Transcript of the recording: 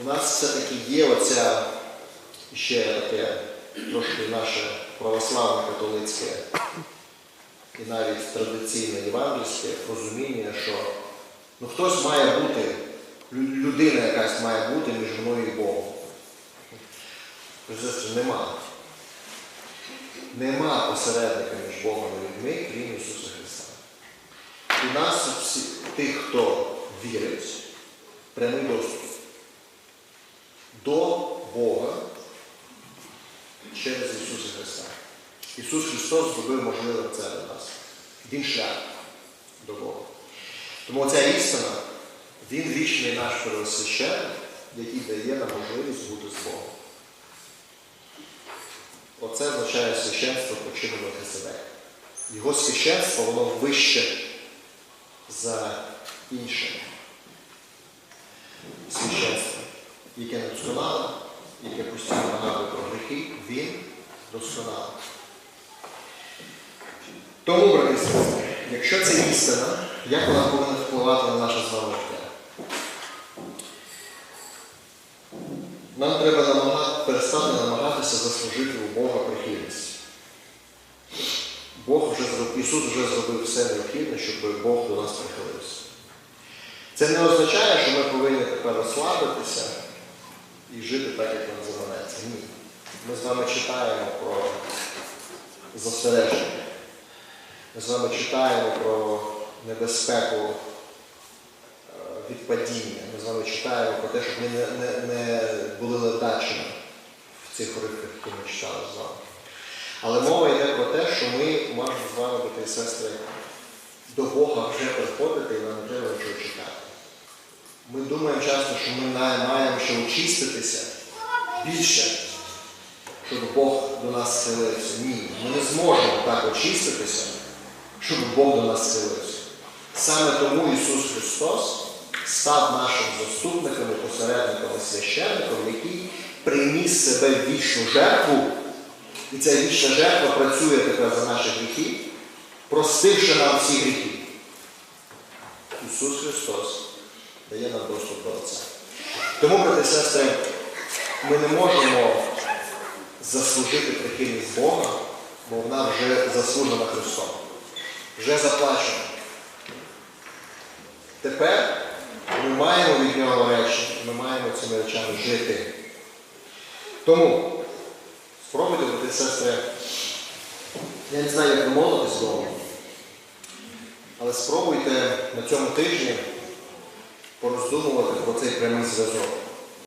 у нас все-таки є оця ще таке трошки наше православне католицьке і навіть традиційне євангельське розуміння, що ну, хтось має бути, людина якась має бути між мною і Богом. Нема. Нема посередника між Богом і людьми, крім Ісуса Христа. У нас всі, тих, хто вірить, прямий доступ до Бога через Ісуса Христа. Ісус Христос зробив можливим це для нас. Він шлях до Бога. Тому ця істина, Він вічний наш первосвященник, який дає нам можливість бути з Богом. Оце означає священство почину Мелхиседека. Його священство, воно вище за інше священство, яке не досконале, яке постійно нагадує про гріхи, він досконалий. Тому, брати сестри, якщо це істина, як вона повинна впливати на наше з життя? Нам треба намагати, перестати намагатися заслужити у Бога прихильність. Бог вже зробив, Ісус вже зробив все необхідне, щоб Бог до нас прихилився. Це не означає, що ми повинні тепер розслабитися так, як нам заманеться. Ні. Ми з вами читаємо про застереження. Ми з вами читаємо про небезпеку е, від падіння. Ми з вами читаємо про те, щоб ми не, не, не були ледачими в цих уривках, які ми читали з вами. Але мова йде про те, що ми маємо з вами, брати і сестри, до Бога вже приходити і нам не треба нічого чекати. Ми думаємо часто, що ми маємо ще очиститися більше, щоб Бог до нас схилився. Ні, ми не зможемо так очиститися, щоб Бог до нас схилився. Саме тому Ісус Христос став нашим заступником, і посередником і священником, який приніс себе в вічну жертву. І ця вічна жертва працює тепер за наші гріхи, простивши нам всі гріхи. Ісус Христос дає нам доступ до Отця. Тому, брати сестри, ми не можемо заслужити прихильність Бога, бо вона вже заслужена Христом. Вже заплачена. Тепер ми маємо від нього речі, ми маємо цими речами жити. Тому спробуйте, брати сестри, я не знаю, як ви молитесь вдома, але спробуйте на цьому тижні пороздумувати про цей прямий зв'язок.